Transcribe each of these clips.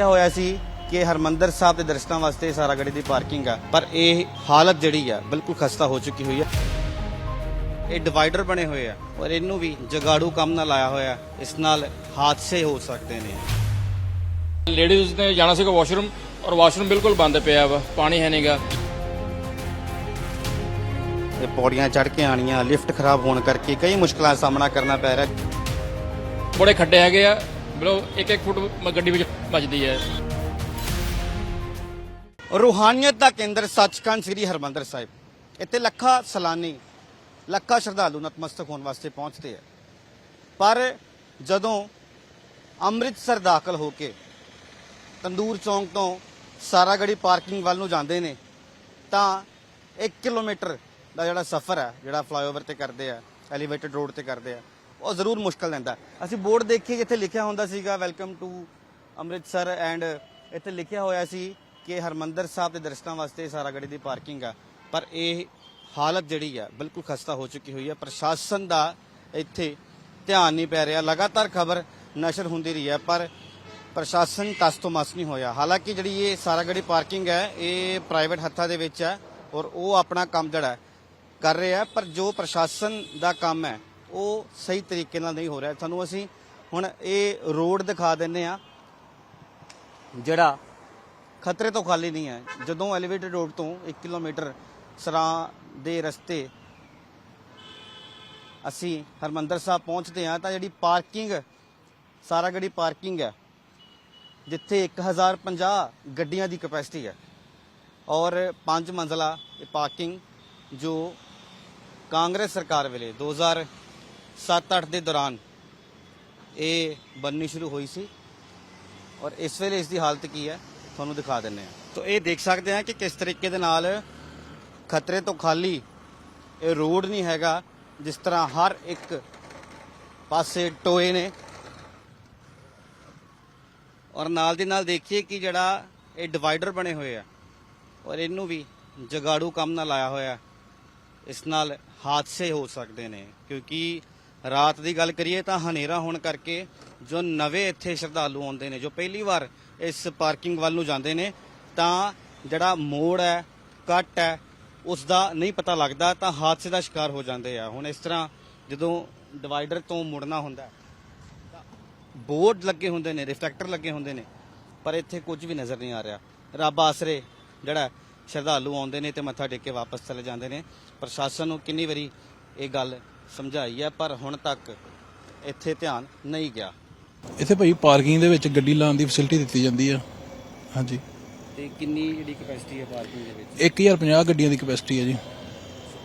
ਲਿਖਿਆ ਹੋਇਆ ਸੀ ਕਿ ਹਰਮੰਦਰ ਸਾਹਿਬ ਦੇ ਦਰਸ਼ਨਾਂ ਵਾਸਤੇ ਸਾਰਾਗੜੀ ਦੀ ਪਾਰਕਿੰਗ ਆ ਪਰ ਇਹ ਹਾਲਤ ਜਿਹੜੀ ਆ ਬਿਲਕੁਲ ਖਸਤਾ ਹੋ ਚੁੱਕੀ ਹੋਈ ਆ। ਇਹ ਡਿਵਾਈਡਰ ਬਣੇ ਹੋਏ ਆ ਔਰ ਇਹਨੂੰ ਵੀ ਜਗਾੜੂ ਕੰਮ ਨਾਲ ਲਾਇਆ ਹੋਇਆ ਇਸ ਨਾਲ ਹਾਦਸੇ ਹੋ ਸਕਦੇ ਨੇ। ਲੇਡੀਜ਼ ਨੇ ਜਾਣਾ ਸੀਗਾ ਵਾਸ਼ਰੂਮ ਔਰ ਵਾਸ਼ਰੂਮ ਬਿਲਕੁਲ ਬੰਦ ਪਿਆ ਵਾ ਪਾਣੀ ਹੈ ਨਹੀਂਗਾ ਇਹ ਪੌੜੀਆਂ ਚੜ੍ਹ ਕੇ ਆਣੀਆਂ ਲਿਫਟ ਖਰਾਬ ਹੋਣ ਕਰਕੇ ਕਈ ਮੁਸ਼ਕਲਾਂ ਦਾ ਸਾਹਮਣਾ ਕਰਨਾ ਪੈ ਰਿਹਾ। ਬੜੇ ਖੱਡੇ ਹੈਗੇ ਆ ਮਤਲਬ ਇੱਕ ਇੱਕ ਫੁੱਟ ਗੱਡੀ ਵਿੱਚ ਵੱਜਦੀ ਹੈ। ਰੂਹਾਨੀਅਤ ਦਾ ਕੇਂਦਰ ਸੱਚਖੰਡ ਸ੍ਰੀ ਹਰਮੰਦਰ ਸਾਹਿਬ। ਇੱਥੇ ਲੱਖਾਂ ਸਲਾਨੀ, ਲੱਖਾਂ ਸ਼ਰਧਾਲੂ ਨਤਮਸਤਕ ਹੋਣ ਵਾਸਤੇ ਪਹੁੰਚਦੇ ਆ। ਪਰ ਜਦੋਂ ਅੰਮ੍ਰਿਤਸਰ ਦਾਖਲ ਹੋ ਕੇ ਤੰਦੂਰ ਚੌਂਕ ਤੋਂ ਸਾਰਾਗੜੀ ਪਾਰਕਿੰਗ ਵੱਲ ਨੂੰ ਜਾਂਦੇ ਨੇ, ਤਾਂ 1 ਕਿਲੋਮੀਟਰ ਦਾ ਜਿਹੜਾ ਸਫ਼ਰ ਹੈ, ਜਿਹੜਾ ਫਲਾਈਓਵਰ ਤੇ ਕਰਦੇ ਆ, ਐਲੀਵੇਟਡ ਰੋਡ ਤੇ ਕਰਦੇ ਆ ਉਹ ਜ਼ਰੂਰ ਮੁਸ਼ਕਲ ਲੈਂਦਾ। ਅਸੀਂ ਬੋਰਡ ਦੇਖੀਏ ਜਿੱਥੇ ਲਿਖਿਆ ਹੁੰਦਾ ਸੀਗਾ ਵੈਲਕਮ ਟੂ ਅੰਮ੍ਰਿਤਸਰ ਐਂਡ ਇੱਥੇ ਲਿਖਿਆ ਹੋਇਆ ਸੀ ਕਿ ਹਰਮੰਦਰ ਸਾਹਿਬ ਦੇ ਦਰਸ਼ਨਾਂ ਵਾਸਤੇ ਸਾਰਾਗੜੀ ਦੀ ਪਾਰਕਿੰਗ ਆ। ਪਰ ਇਹ ਹਾਲਤ ਜਿਹੜੀ ਆ, ਬਿਲਕੁਲ ਖਸਤਾ ਹੋ ਚੁੱਕੀ ਹੋਈ ਹੈ ਪ੍ਰਸ਼ਾਸਨ ਦਾ ਇੱਥੇ ਧਿਆਨ ਨਹੀਂ ਪੈ ਰਿਹਾ। ਲਗਾਤਾਰ ਖਬਰ ਨਸ਼ਰ ਹੁੰਦੀ ਰਹੀ ਹੈ ਪਰ ਪ੍ਰਸ਼ਾਸਨ ਤਸ ਤੋਂ ਮਸ ਨਹੀਂ ਹੋਇਆ। ਹਾਲਾਂਕਿ ਜਿਹੜੀ ਇਹ ਸਾਰਾਗੜੀ ਪਾਰਕਿੰਗ ਹੈ, ਇਹ ਪ੍ਰਾਈਵੇਟ ਹੱਥਾਂ ਦੇ ਵਿੱਚ ਹੈ ਔਰ ਉਹ ਆਪਣਾ ਕੰਮ ਜਿਹੜਾ ਕਰ ਰਿਹਾ ਪਰ ਜੋ ਪ੍ਰਸ਼ਾਸਨ ਦਾ ਕੰਮ ਹੈ ਉਹ ਸਹੀ ਤਰੀਕੇ ਨਾਲ ਨਹੀਂ ਹੋ ਰਿਹਾ। ਤੁਹਾਨੂੰ ਅਸੀਂ ਹੁਣ ਇਹ ਰੋਡ ਦਿਖਾ ਦਿੰਨੇ ਆ ਜਿਹੜਾ ਖਤਰੇ ਤੋਂ ਖਾਲੀ ਨਹੀਂ ਹੈ। ਜਦੋਂ ਐਲੀਵੇਟਡ ਰੋਡ ਤੋਂ 1 ਕਿਲੋਮੀਟਰ ਸਰਾਂ ਦੇ ਰਸਤੇ ਅਸੀਂ ਹਰਮੰਦਰ ਸਾਹਿਬ ਪਹੁੰਚਦੇ ਹਾਂ, ਤਾਂ ਜਿਹੜੀ ਪਾਰਕਿੰਗ, ਸਾਰਾ ਸਾਰਾਗੜੀ ਪਾਰਕਿੰਗ ਹੈ, ਜਿੱਥੇ 1050 ਗੱਡੀਆਂ ਦੀ ਕਪੈਸਿਟੀ ਹੈ ਔਰ ਪੰਜ ਮੰਜ਼ਲਾ ਇਹ ਪਾਰਕਿੰਗ ਜੋ ਕਾਂਗਰਸ ਸਰਕਾਰ ਵੇਲੇ 2007-8 ਦੇ ਦੌਰਾਨ ਇਹ ਬਣਨੀ ਸ਼ੁਰੂ ਹੋਈ ਸੀ ਔਰ ਇਸ ਵੇਲੇ ਇਸ ਦੀ ਹਾਲਤ ਕੀ ਹੈ, ਤੁਹਾਨੂੰ ਦਿਖਾ ਦਿੰਨੇ ਆ ਤਾਂ ਇਹ ਦੇਖ ਸਕਦੇ ਆ ਕਿ ਕਿਸ ਤਰੀਕੇ ਦੇ ਨਾਲ ਖਤਰੇ ਤੋਂ ਖਾਲੀ ਇਹ ਰੋਡ ਨਹੀਂ ਹੈਗਾ, ਜਿਸ ਤਰ੍ਹਾਂ ਹਰ ਇੱਕ ਪਾਸੇ ਟੋਏ ਨੇ। ਔਰ ਨਾਲ ਦੀ ਨਾਲ ਦੇਖੀਏ ਕਿ ਜਿਹੜਾ ਇਹ ਡਿਵਾਈਡਰ ਬਣੇ ਹੋਏ ਆ ਔਰ ਇਹਨੂੰ ਵੀ ਜਗਾੜੂ ਕੰਮ ਨਾਲ ਲਾਇਆ ਹੋਇਆ, ਇਸ ਨਾਲ ਹਾਦਸੇ ਹੋ ਸਕਦੇ ਨੇ, ਕਿਉਂਕਿ ਰਾਤ ਦੀ ਗੱਲ ਕਰੀਏ ਤਾਂ ਹਨੇਰਾ ਹੋਣ ਕਰਕੇ ਜੋ ਨਵੇਂ ਇੱਥੇ ਸ਼ਰਧਾਲੂ ਆਉਂਦੇ ਨੇ, ਜੋ ਪਹਿਲੀ ਵਾਰ ਇਸ ਪਾਰਕਿੰਗ ਵੱਲ ਨੂੰ ਜਾਂਦੇ ਨੇ, ਤਾਂ ਜਿਹੜਾ ਮੋੜ ਹੈ, ਕੱਟ ਹੈ ਉਸ ਦਾ ਨਹੀਂ ਪਤਾ ਲੱਗਦਾ, ਤਾਂ ਹਾਦਸੇ ਦਾ ਸ਼ਿਕਾਰ ਹੋ ਜਾਂਦੇ ਆ। ਹੁਣ ਇਸ ਤਰ੍ਹਾਂ ਜਦੋਂ ਡਿਵਾਈਡਰ ਤੋਂ ਮੁੜਨਾ ਹੁੰਦਾ ਤਾਂ ਬੋਰਡ ਲੱਗੇ ਹੁੰਦੇ ਨੇ ਰਿਫਲੈਕਟਰ ਲੱਗੇ ਹੁੰਦੇ ਨੇ, ਪਰ ਇੱਥੇ ਕੁਝ ਵੀ ਨਜ਼ਰ ਨਹੀਂ ਆ ਰਿਹਾ। ਰੱਬ ਆਸਰੇ ਜਿਹੜਾ ਸ਼ਰਧਾਲੂ ਆਉਂਦੇ ਨੇ ਤੇ ਮੱਥਾ ਟੇਕ ਕੇ ਵਾਪਸ ਚਲੇ ਜਾਂਦੇ ਨੇ। ਪ੍ਰਸ਼ਾਸਨ ਨੂੰ ਕਿੰਨੀ ਵਾਰੀ ਇਹ ਗੱਲ ਸਮਝਾਈ ਹੈ ਪਰ ਹੁਣ ਤੱਕ ਇੱਥੇ ਧਿਆਨ ਨਹੀਂ ਗਿਆ। ਇੱਥੇ ਭਾਈ ਪਾਰਕਿੰਗ ਦੇ ਵਿੱਚ ਗੱਡੀ ਲਾਉਣ ਦੀ ਫੈਸਿਲਿਟੀ ਦਿੱਤੀ ਜਾਂਦੀ ਆ। ਹਾਂਜੀ। ਤੇ ਕਿੰਨੀ ਜਿਹੜੀ ਕਪੈਸਿਟੀ ਹੈ ਪਾਰਕਿੰਗ ਦੇ ਵਿੱਚ? 1050 ਗੱਡੀਆਂ ਦੀ ਕਪੈਸਿਟੀ ਹੈ ਜੀ।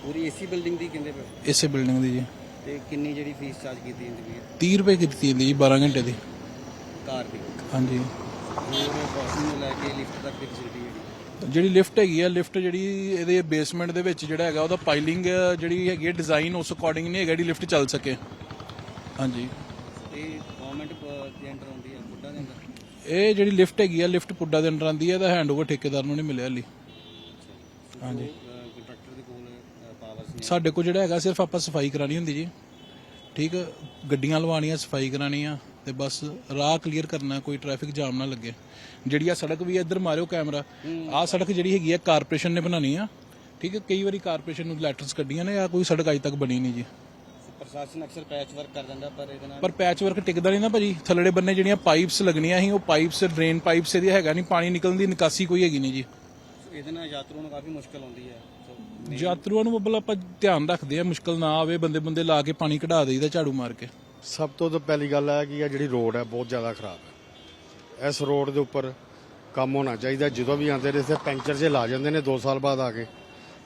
ਪੂਰੀ ਏਸੀ ਬਿਲਡਿੰਗ ਦੀ ਕਿੰਨੇ ਪਏ ਇਸੇ ਬਿਲਡਿੰਗ ਦੀ ਜੀ। ਤੇ ਕਿੰਨੀ ਜਿਹੜੀ ਫੀਸ ਚਾਰਜ ਕੀਤੀ ਜਾਂਦੀ ਹੈ? 30 ਰੁਪਏ ਦਿੱਤੀ ਜਾਂਦੀ ਜੀ 12 ਘੰਟੇ ਦੀ। ਕਾਰ ਦੀ। ਹਾਂਜੀ। ਹੋਰ ਪਾਰਕਿੰਗ ਨੂੰ ਲੈ ਕੇ ਲਿਫਟ ਤੱਕ ਦੀ ਫੈਸਿਲਿਟੀ ਜਿਹੜੀ? ਜਿਹੜੀ ਲਿਫਟ ਹੈਗੀ ਆ ਲਿਫਟ ਜਿਹੜੀ ਇਹਦੇ ਬੇਸਮੈਂਟ ਦੇ ਵਿੱਚ ਜਿਹੜਾ ਹੈਗਾ ਉਹਦਾ ਪਾਈਲਿੰਗ ਜਿਹੜੀ ਹੈਗੀ ਡਿਜ਼ਾਈਨ ਉਸ ਅਕੋਰਡਿੰਗ ਨਹੀਂ ਹੈਗਾ ਜਿਹੜੀ ਲਿਫਟ ਚੱਲ ਸਕੇ। ਹਾਂਜੀ। ਇਹ ਗਵਰਨਮੈਂਟ ਦੇ ਅੰਡਰ ਆਉਂਦੀ ਹੈ ਬੁੱਢਾ ਦੇ ਅੰਡਰ ਇਹ ਜਿਹੜੀ ਲਿਫਟ ਹੈਗੀ ਆ ਲਿਫਟ ਪੁੱਡਾ ਦੇ ਅੰਡਰ ਆਂਦੀ ਹੈ ਇਹਦਾ ਹੈਂਡਓਵਰ ਠੇਕੇਦਾਰ ਨੂੰ ਨਹੀਂ ਮਿਲਿਆ ਹਲੀ। ਹਾਂਜੀ। ਕੰਟਰੈਕਟਰ ਦੇ ਕੋਲ ਪਾਵਰਸ ਨੇ ਸਾਡੇ ਕੋਲ ਜਿਹੜਾ ਹੈਗਾ ਸਿਰਫ ਆਪਾਂ ਸਫ਼ਾਈ ਕਰਾਣੀ ਹੁੰਦੀ ਜੀ। ਠੀਕ ਗੱਡੀਆਂ ਲਵਾਉਣੀਆਂ ਸਫ਼ਾਈ ਕਰਾਣੀ ਆ। ਤੇ ਬਸ ਰਾਹ ਕਲੀਅਰ ਕਰਨਾ ਕੋਈ ਟ੍ਰੈਫਿਕ ਜਾਮ ਨਾ ਲੱਗੇ। ਜਿਹੜੀ ਆ ਸੜਕ ਵੀ ਆ, ਇੱਧਰ ਮਾਰਿਓ ਕੈਮਰਾ ਆ ਸੜਕ ਜਿਹੜੀ ਹੈਗੀ ਆ ਕਾਰਪੋਰੇਸ਼ਨ ਨੇ ਬਣਾਣੀ ਆ। ਠੀਕ ਹੈ ਕਈ ਵਾਰੀ ਕਾਰਪੋਰੇਸ਼ਨ ਨੂੰ ਲੈਟਰਸ ਕੱਢੀਆਂ ਨੇ ਆ ਕੋਈ ਸੜਕ ਅਜੇ ਤੱਕ ਬਣੀ ਨਹੀਂ ਜੀ। ਪ੍ਰਸ਼ਾਸਨ ਅਕਸਰ ਪੈਚ ਵਰਕ ਕਰ ਦਿੰਦਾ ਪਰ ਇਹਦੇ ਨਾਲ ਪਰ ਪੈਚ ਵਰਕ ਟਿਕਦਾ ਨਹੀਂ ਨਾ ਭਾਜੀ। ਥੱਲੜੇ ਬੰਨੇ ਜਿਹੜੀਆਂ ਪਾਈਪਸ ਲੱਗਣੀਆਂ ਸੀ ਉਹ ਪਾਈਪਸ ਡਰੇਨ ਪਾਈਪਸ ਇਹਦੀ ਹੈਗਾ ਨਹੀਂ ਪਾਣੀ ਨਿਕਲਣ ਦੀ ਨਿਕਾਸੀ ਕੋਈ ਹੈਗੀ ਨਹੀਂ ਜੀ। ਇਹਦੇ ਨਾਲ ਯਾਤਰੂਆਂ ਨੂੰ ਕਾਫੀ ਮੁਸ਼ਕਲ ਆਉਂਦੀ ਹੈ। ਸੋ ਯਾਤਰੂਆਂ ਨੂੰ ਮਤਲਬ ਆਪਾਂ ਧਿਆਨ ਰੱਖਦੇ ਆ ਮੁਸ਼ਕਲ ਨਾ ਆਵੇ ਬੰਦੇ ਬੰਦੇ ਲਾ ਕੇ ਪਾਣੀ ਕਢਾ ਦੇਈਦਾ ਝਾੜੂ ਮਾਰ ਕੇ। ਸਭ ਤੋਂ ਤਾਂ ਪਹਿਲੀ ਗੱਲ ਹੈ ਕਿ ਇਹ ਜਿਹੜੀ ਰੋਡ ਹੈ ਬਹੁਤ ਜ਼ਿਆਦਾ ਖਰਾਬ ਹੈ। ਇਸ ਰੋਡ ਦੇ ਉੱਪਰ ਕੰਮ ਹੋਣਾ ਚਾਹੀਦਾ। ਜਦੋਂ ਵੀ ਆਉਂਦੇ ਨੇ, ਇੱਥੇ ਪੈਂਚਰ ਜੇ ਲਾ ਜਾਂਦੇ ਨੇ 2 ਸਾਲ ਬਾਅਦ ਆ ਕੇ,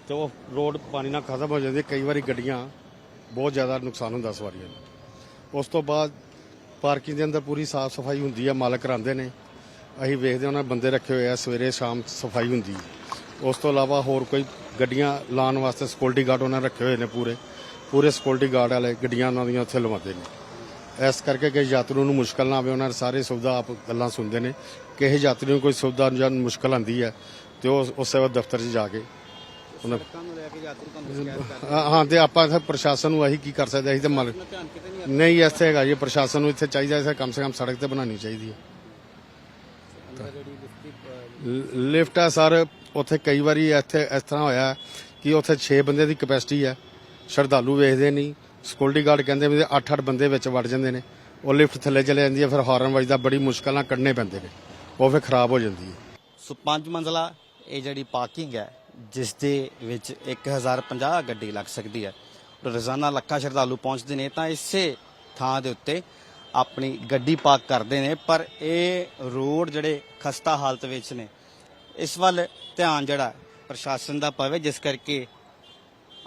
ਤੇ ਉਹ ਰੋਡ ਪਾਣੀ ਨਾਲ ਖਤਮ ਹੋ ਜਾਂਦੀ ਕਈ ਵਾਰੀ ਗੱਡੀਆਂ ਬਹੁਤ ਜ਼ਿਆਦਾ ਨੁਕਸਾਨ ਹੁੰਦਾ ਸਵਾਰੀਆਂ ਨੂੰ। ਉਸ ਤੋਂ ਬਾਅਦ ਪਾਰਕਿੰਗ ਦੇ ਅੰਦਰ ਪੂਰੀ ਸਾਫ਼ ਸਫ਼ਾਈ ਹੁੰਦੀ ਹੈ, ਮਾਲਕ ਕਰਾਉਂਦੇ ਨੇ। ਅਸੀਂ ਵੇਖਦੇ ਹਾਂ, ਉਹਨਾਂ ਬੰਦੇ ਰੱਖੇ ਹੋਏ ਆ, ਸਵੇਰੇ ਸ਼ਾਮ ਸਫ਼ਾਈ ਹੁੰਦੀ ਹੈ। ਉਸ ਤੋਂ ਇਲਾਵਾ ਹੋਰ ਕੋਈ ਗੱਡੀਆਂ ਲਾਉਣ ਵਾਸਤੇ ਸਿਕਿਉਰਿਟੀ ਗਾਰਡ ਉਹਨਾਂ ਰੱਖੇ ਹੋਏ ਨੇ ਪੂਰੇ। ਪੂਰੇ ਸਿਕਿਉਰਿਟੀ ਗਾਰਡ ਵਾਲੇ ਗੱਡੀਆਂ ਉਹਨਾਂ ਦੀਆਂ ਉੱਥੇ ਲਵਾਉਂਦੇ ਨੇ। ਇਸ ਕਰਕੇ ਕਿ ਯਾਤਰੂ ਨੂੰ ਮੁਸ਼ਕਲ ਨਾ ਆਵੇ ਉਹਨਾਂ ਦੇ ਸਾਰੇ ਸੁਵਿਧਾ ਆਪ ਗੱਲਾਂ ਸੁਣਦੇ ਨੇ ਕਿਸੇ ਯਾਤਰੀ ਨੂੰ ਕੋਈ ਸੁਵਿਧਾ ਜਾਂ ਮੁਸ਼ਕਲ ਆਂਦੀ ਹੈ ਤੇ ਉਹ ਉਸੇ ਵਕਤ ਦਫ਼ਤਰ 'ਚ ਜਾ ਕੇ ਉਹਨਾਂ ਸੜਕਾਂ ਨੂੰ ਲੈ ਕੇ ਯਾਤਰੂ ਤੁਹਾਨੂੰ ਸ਼ਿਕਾਇਤ ਕਰ ਹਾਂ ਤੇ ਆਪਾਂ ਇੱਥੇ ਪ੍ਰਸ਼ਾਸਨ ਨੂੰ ਅਸੀਂ ਕੀ ਕਰ ਸਕਦੇ ਅਸੀਂ ਤੇ ਕਿਤੇ ਨਹੀਂ ਇੱਥੇ ਹੈਗਾ ਜੀ ਪ੍ਰਸ਼ਾਸਨ ਨੂੰ ਇੱਥੇ ਚਾਹੀਦਾ ਇੱਥੇ ਕਮ ਸੇ ਕਮ ਸੜਕ ਤੇ ਬਣਾਉਣੀ ਚਾਹੀਦੀ ਹੈ। ਲਿਫਟ ਹੈ ਸਰ ਉੱਥੇ ਕਈ ਵਾਰੀ ਇੱਥੇ ਇਸ ਤਰ੍ਹਾਂ ਹੋਇਆ ਕਿ ਉੱਥੇ 6 ਬੰਦੇ ਦੀ ਕਪੈਸਿਟੀ ਹੈ ਸ਼ਰਧਾਲੂ ਵੇਖਦੇ ਨਹੀਂ ਸਿਕਿਉਰਿਟੀ ਗਾਰਡ ਕਹਿੰਦੇ ਵੀ 8-8 ਬੰਦੇ ਵਿੱਚ ਵੜ ਜਾਂਦੇ ਨੇ। ਉਹ ਲਿਫਟ ਥੱਲੇ ਚਲੇ ਜਾਂਦੀ ਹੈ, ਫਿਰ ਹਾਰਨ ਵੱਜਦਾ, ਬੜੀ ਮੁਸ਼ਕਲ ਨਾਲ ਕੱਢਣੇ ਪੈਂਦੇ ਨੇ। ਉਹ ਫਿਰ ਖਰਾਬ ਹੋ ਜਾਂਦੀ ਹੈ। ਸੋ ਪੰਜ ਮੰਜ਼ਲਾ, ਇਹ ਜਿਹੜੀ ਪਾਰਕਿੰਗ ਹੈ ਜਿਸ ਦੇ ਵਿੱਚ 1050 ਗੱਡੀ ਲੱਗ ਸਕਦੀ ਹੈ। ਰੋਜ਼ਾਨਾ ਲੱਖਾਂ ਸ਼ਰਧਾਲੂ ਪਹੁੰਚਦੇ ਨੇ, ਤਾਂ ਇਸੇ ਥਾਂ ਦੇ ਉੱਤੇ ਆਪਣੀ ਗੱਡੀ ਪਾਰਕ ਕਰਦੇ ਨੇ। ਪਰ ਇਹ ਰੋਡ ਜਿਹੜੇ ਖਸਤਾ ਹਾਲਤ ਵਿੱਚ ਨੇ, ਇਸ ਵੱਲ ਧਿਆਨ ਜਿਹੜਾ ਪ੍ਰਸ਼ਾਸਨ ਦਾ ਪਵੇ, ਜਿਸ ਕਰਕੇ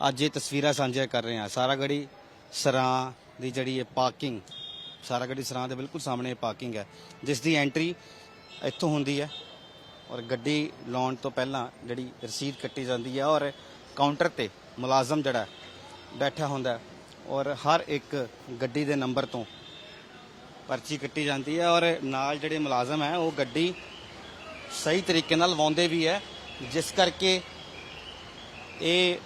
ਅੱਜ ਇਹ ਤਸਵੀਰਾਂ ਸਾਂਝੀਆਂ ਕਰ ਰਹੇ ਹਾਂ। ਸਾਰਾ ਗੜੀ ਸਰਾਂ ਦੀ ਜਿਹੜੀ ਇਹ ਪਾਰਕਿੰਗ, ਸਾਰਾ ਗੱਡੀ ਸਰਾਂ ਦੇ ਬਿਲਕੁਲ ਸਾਹਮਣੇ ਪਾਰਕਿੰਗ ਹੈ, ਜਿਸ ਦੀ ਐਂਟਰੀ ਇੱਥੋਂ ਹੁੰਦੀ ਹੈ ਔਰ ਗੱਡੀ ਲਾਉਣ ਤੋਂ ਪਹਿਲਾਂ ਜਿਹੜੀ ਰਸੀਦ ਕੱਟੀ ਜਾਂਦੀ ਹੈ ਔਰ ਕਾਊਂਟਰ ਤੇ ਮੁਲਾਜ਼ਮ ਜਿਹੜਾ ਬੈਠਾ ਹੁੰਦਾ ਔਰ ਹਰ ਇੱਕ ਗੱਡੀ ਦੇ ਨੰਬਰ ਤੋਂ ਪਰਚੀ ਕੱਟੀ ਜਾਂਦੀ ਹੈ ਔਰ ਨਾਲ ਜਿਹੜੇ ਮੁਲਾਜ਼ਮ ਹੈ ਉਹ ਗੱਡੀ ਸਹੀ ਤਰੀਕੇ ਨਾਲ ਵਾਉਂਦੇ ਵੀ ਹੈ, ਜਿਸ ਕਰਕੇ ਇਹ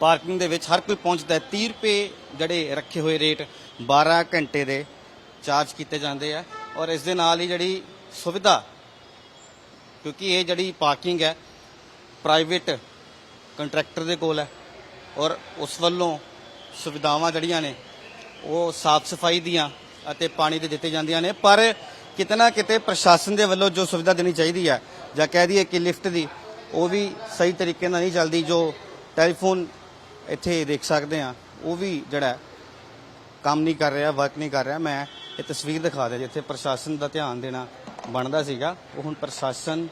ਪਾਰਕਿੰਗ ਦੇ ਵਿੱਚ ਹਰ ਕੋਈ ਪਹੁੰਚਦਾ ਹੈ। 30 ਰੁਪਏ ਜਿਹੜੇ ਰੱਖੇ ਹੋਏ ਰੇਟ 12 ਘੰਟੇ ਦੇ ਚਾਰਜ ਕੀਤੇ ਜਾਂਦੇ ਆ ਔਰ ਇਸ ਦੇ ਨਾਲ ਹੀ ਜਿਹੜੀ ਸੁਵਿਧਾ, ਕਿਉਂਕਿ ਇਹ ਜਿਹੜੀ ਪਾਰਕਿੰਗ ਹੈ, ਪ੍ਰਾਈਵੇਟ ਕੰਟਰੈਕਟਰ ਦੇ ਕੋਲ ਹੈ ਔਰ ਉਸ ਵੱਲੋਂ ਸੁਵਿਧਾਵਾਂ ਜਿਹੜੀਆਂ ਨੇ, ਉਹ ਸਾਫ਼ ਸਫ਼ਾਈ ਦੀਆਂ ਅਤੇ ਪਾਣੀ ਦੇ ਦਿੱਤੇ ਜਾਂਦੀਆਂ ਨੇ। ਪਰ ਕਿਤੇ ਨਾ ਕਿਤੇ ਪ੍ਰਸ਼ਾਸਨ ਦੇ ਵੱਲੋਂ ਜੋ ਸੁਵਿਧਾ ਦੇਣੀ ਚਾਹੀਦੀ ਹੈ ਜਾਂ ਕਹਿ ਦਈਏ ਕਿ ਲਿਫਟ ਦੀ, ਉਹ ਵੀ ਸਹੀ ਤਰੀਕੇ ਨਾਲ ਨਹੀਂ ਚੱਲਦੀ, ਜੋ ਟੈਲੀਫੋਨ ਇੱਥੇ ਦੇਖ ਸਕਦੇ ਆ ਉਹ ਵੀ ਜਿਹੜਾ ਕੰਮ ਨਹੀਂ ਕਰ ਰਿਹਾ ਵਰਕ ਨਹੀਂ ਕਰ ਰਿਹਾ। ਮੈਂ ਇਹ ਤਸਵੀਰ ਦਿਖਾ ਦਿਆਂ, ਜਿੱਥੇ ਪ੍ਰਸ਼ਾਸਨ ਦਾ ਧਿਆਨ ਦੇਣਾ ਬਣਦਾ ਸੀਗਾ। ਉਹ ਹੁਣ ਪ੍ਰਸ਼ਾਸਨ